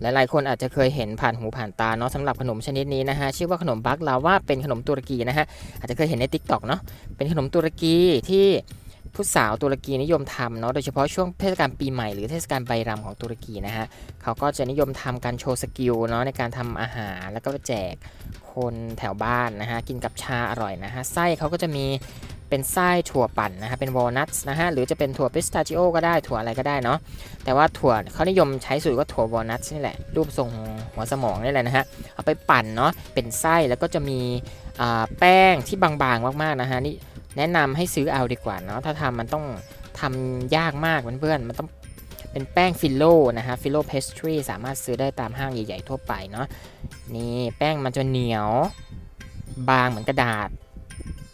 หลายๆ คนอาจจะเคยเห็นผ่านหูผ่านตาเนาะสำหรับขนมชนิดนี้นะฮะชื่อว่าขนมบักลาว่าเป็นขนมตุรกีนะฮะอาจจะเคยเห็นใน t ิ k t o k เนาะเป็นขนมตุรกีที่ผู้สาวตุรกีนิยมทำเนาะโดยเฉพาะช่วงเทศกาลปีใหม่หรือเทศกาลไบรำของตุรกีนะฮะเขาก็จะนิยมทำการโชว์สกิลเนาะในการทำอาหารแล้วก็แจกคนแถวบ้านนะฮะกินกับชาอร่อยนะฮะไส้เขาก็จะมี เป็นไส้ถั่วปั่นนะฮะเป็นวอลนัทนะฮะหรือจะเป็นถั่วพิสตาชิโอก็ได้ถั่วอะไรก็ได้เนาะแต่ว่าถั่วเขานิยมใช้สูตรว่าถั่ววอลนัทนี่แหละรูปทรงหัวสมองนี่แหละนะฮะเอาไปปั่นเนาะเป็นไส้แล้วก็จะมีแป้งที่บางๆมากๆนะฮะนี่แนะนำให้ซื้อเอาดีกว่าเนาะถ้าทำมันต้องทำยากมากเพื่อนๆมันต้องเป็นแป้งฟิลโลนะฮะฟิลโลเพสทรีสามารถซื้อได้ตามห้างใหญ่ๆทั่วไปเนาะนี่แป้งมันจะเหนียวบางเหมือนกระดาษ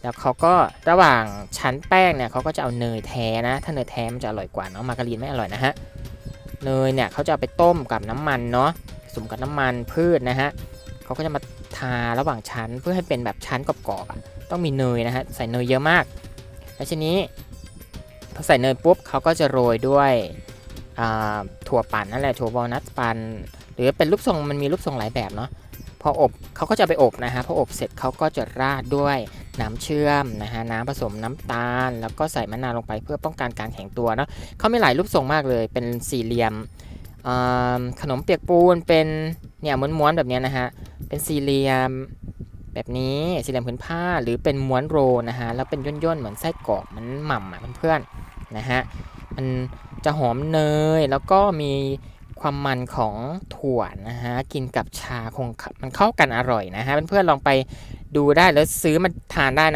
แล้วเขาก็ระหว่างชั้นแป้งเนี่ยเขาก็จะเอาเนยแท้นะ ถ้าเนยแท้มันจะอร่อยกว่าเนาะมาการีนไม่อร่อยนะฮะเนยเนี่ยเขาจะเอาไปต้มกับน้ำมันเนาะผสมกับน้ำมันพืชนะฮะเขาก็จะมาทาระหว่างชั้นเพื่อให้เป็นแบบชั้นกรอบๆต้องมีเนยนะฮะใส่เนยเยอะมาก แล้วทีนี้พอใส่เนยปุ๊บเขาก็จะโรยด้วยถั่วปั่นนั่นแหละถั่ววอลนัทปั่นหรือเป็นรูปทรงมันมีรูปทรงหลายแบบเนาะพออบเขาก็จะไปอบนะฮะพออบเสร็จเขาก็จะราดด้วย น้ำเชื่อมนะฮะน้ำผสมน้ำตาล แล้วก็ใส่มะนาวลงไปเพื่อป้องกันการแข็งตัวเนาะเขามีหลายรูปทรงมากเลย เป็นสี่เหลี่ยมขนมเปียกปูนเป็นเนี่ยม้วนๆแบบนี้นะฮะเป็นสี่เหลี่ยมแบบนี้สี่เหลี่ยมพื้นผ้าหรือเป็นม้วนโรนะฮะแล้วเป็นย่นๆเหมือนไส้กรอกมันหม่ำอะเพื่อนๆนะฮะมันจะหอมเนยแล้วก็มีความมันของถั่วนะฮะกินกับชาคงมันเข้ากันอร่อยนะฮะเพื่อนๆลองไป ดูได้แล้วซื้อมาทานได้นะ